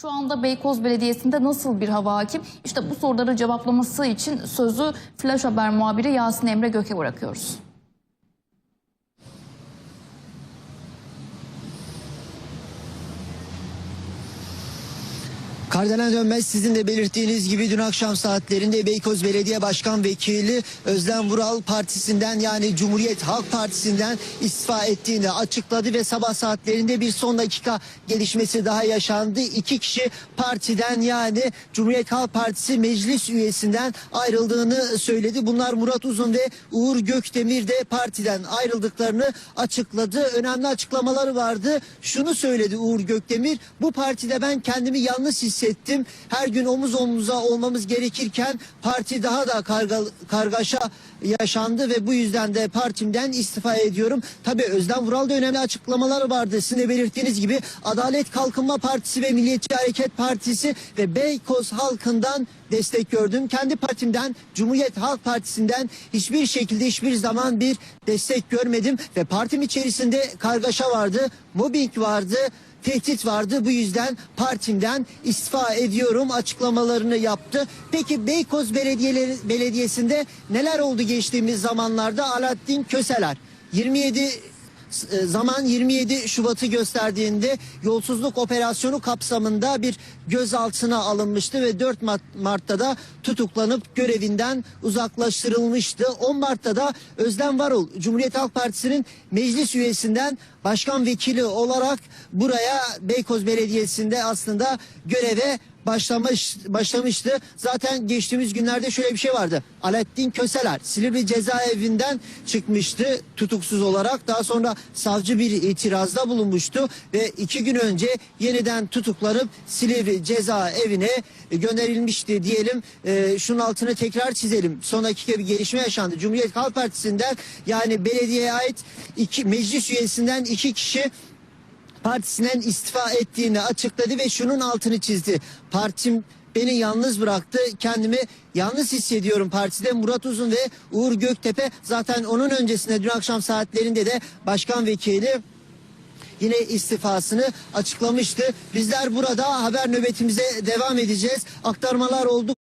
Şu anda Beykoz Belediyesi'nde nasıl bir hava hakim? İşte bu soruları cevaplaması için sözü Flash Haber muhabiri Yasin Emre Gök'e bırakıyoruz. Kardelen Dönmez sizin de belirttiğiniz gibi dün akşam saatlerinde Beykoz Belediye Başkan Vekili Özlem Vural Partisi'nden yani Cumhuriyet Halk Partisi'nden istifa ettiğini açıkladı ve sabah saatlerinde bir son dakika gelişmesi daha yaşandı. İki kişi partiden yani Cumhuriyet Halk Partisi meclis üyesinden ayrıldığını söyledi. Bunlar Murat Uzun ve Uğur Gökdemir de partiden ayrıldıklarını açıkladı. Önemli açıklamaları vardı. Şunu söyledi Uğur Gökdemir. Bu partide ben kendimi yalnız hissettim. Her gün omuz omuza olmamız gerekirken parti daha da karga, kargaşa yaşandı ve bu yüzden de partimden istifa ediyorum. Tabii Özlem Vural'da önemli açıklamaları vardı. Sizin de belirttiğiniz gibi Adalet Kalkınma Partisi ve Milliyetçi Hareket Partisi ve Beykoz halkından destek gördüm. Kendi partimden Cumhuriyet Halk Partisi'nden hiçbir şekilde hiçbir zaman bir destek görmedim ve partim içerisinde kargaşa vardı, mobbing vardı tehdit vardı. Bu yüzden partimden istifa ediyorum açıklamalarını yaptı. Peki Beykoz Belediyesi'nde neler oldu geçtiğimiz zamanlarda? Alaaddin Köseler 27 e, zaman 27 Şubat'ı gösterdiğinde yolsuzluk operasyonu kapsamında bir gözaltına alınmıştı ve 4 Mart- Mart'ta da tutuklanıp görevinden uzaklaştırılmıştı. 10 Mart'ta da Özlem Varol Cumhuriyet Halk Partisi'nin meclis üyesinden başkan vekili olarak buraya Beykoz Belediyesi'nde aslında göreve başlamış başlamıştı. Zaten geçtiğimiz günlerde şöyle bir şey vardı. Alaaddin Köseler Silivri cezaevinden çıkmıştı tutuksuz olarak. Daha sonra savcı bir itirazda bulunmuştu ve iki gün önce yeniden tutuklanıp Silivri cezaevine gönderilmişti diyelim. Ee, şunun altını tekrar çizelim. Son dakika bir gelişme yaşandı. Cumhuriyet Halk Partisi'nden yani belediyeye ait iki meclis üyesinden iki kişi partisinden istifa ettiğini açıkladı ve şunun altını çizdi. Partim beni yalnız bıraktı. Kendimi yalnız hissediyorum partide. Murat Uzun ve Uğur Göktepe zaten onun öncesinde dün akşam saatlerinde de başkan vekili yine istifasını açıklamıştı. Bizler burada haber nöbetimize devam edeceğiz. Aktarmalar oldu.